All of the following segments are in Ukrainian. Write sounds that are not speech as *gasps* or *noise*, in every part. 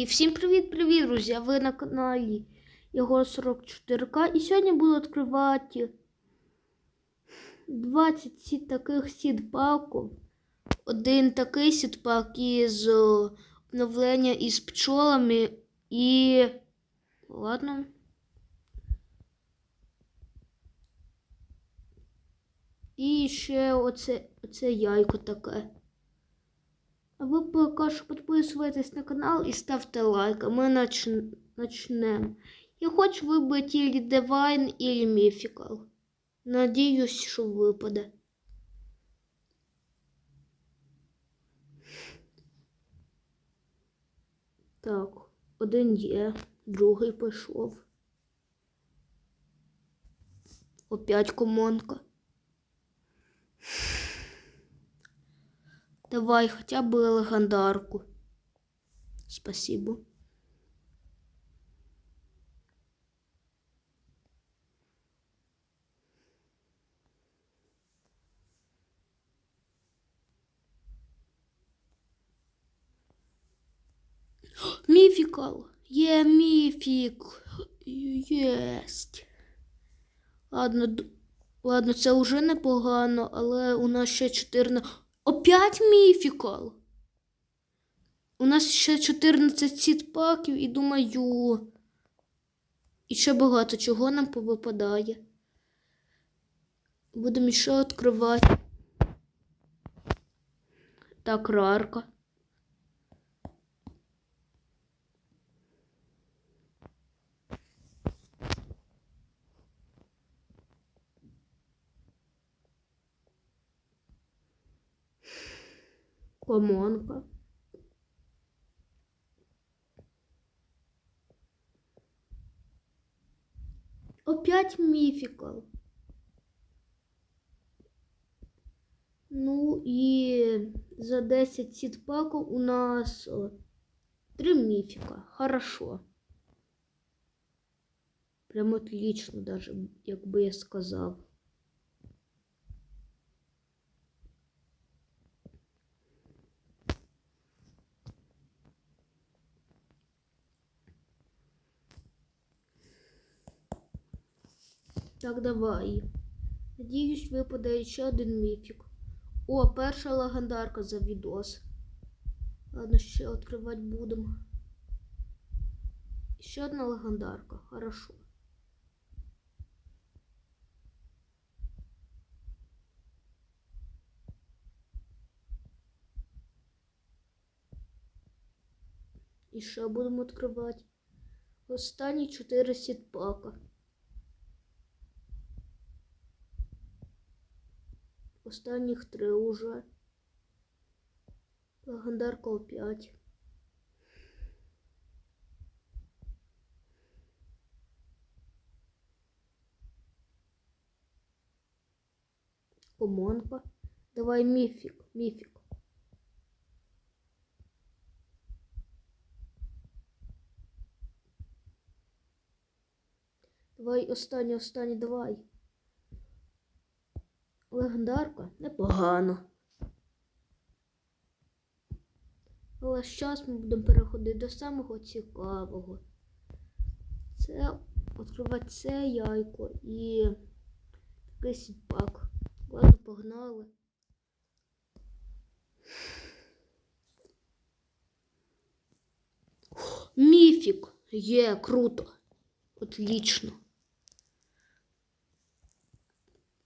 І всім привіт-привіт, друзі! Ви на каналі Єгор 44К. І сьогодні буду відкривати 20 сіт таких сітпаків. Один такий сітпак із е, обновлення із пчолами і. Ладно. І ще оце, оце яйко таке. Ви поки що на канал і ставте лайк, а ми нач- начнемо. Я хочу вибити или Divine, или Mythical. Надіюсь, що випаде. Так, один є, другий пішов. Опять комонка. Давай хотя бы легендарку. Спасибо. *gasps* Міфікал. Є міфік. Єсть. Ладно, ладно, це вже непогано, але у нас ще 14. Опять міфікал. У нас ще 14 сітпаків і думаю. І ще багато чого нам повипадає. Будемо ще відкривати. Так, рарка. Комонка. Опять міфікал. Ну і за 10 сітпаків у нас о, 3 міфіка. Хорошо. Прям отлично даже, як би я сказав. Так, давай. Надіюсь, випаде ще один міфік. О, перша легендарка за відос. Ладно, ще відкривати будемо. Ще одна легендарка. Хорошо. І ще будемо відкривати. Останні 4 сітпака. Останніх три уже. Легендарка опять. Комонка. Давай міфік, міфік. Давай останній, останній, давай. Легендарка непогано. Але зараз ми будемо переходити до самого цікавого. Це відкривати це яйко і такий сіпак. Ладно, погнали. Міфік! Є, круто. Отлично.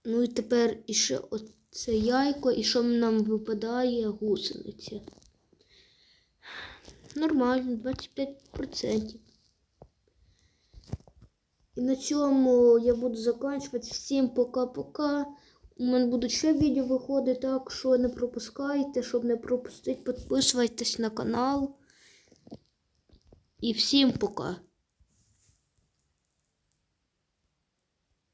Ну і тепер іще оце яйко, і що нам випадає гусениця. Нормально, 25%. І на цьому я буду закінчувати. Всім пока-пока. У мене будуть ще відео виходити, так що не пропускайте, щоб не пропустити, підписуйтесь на канал. І всім пока.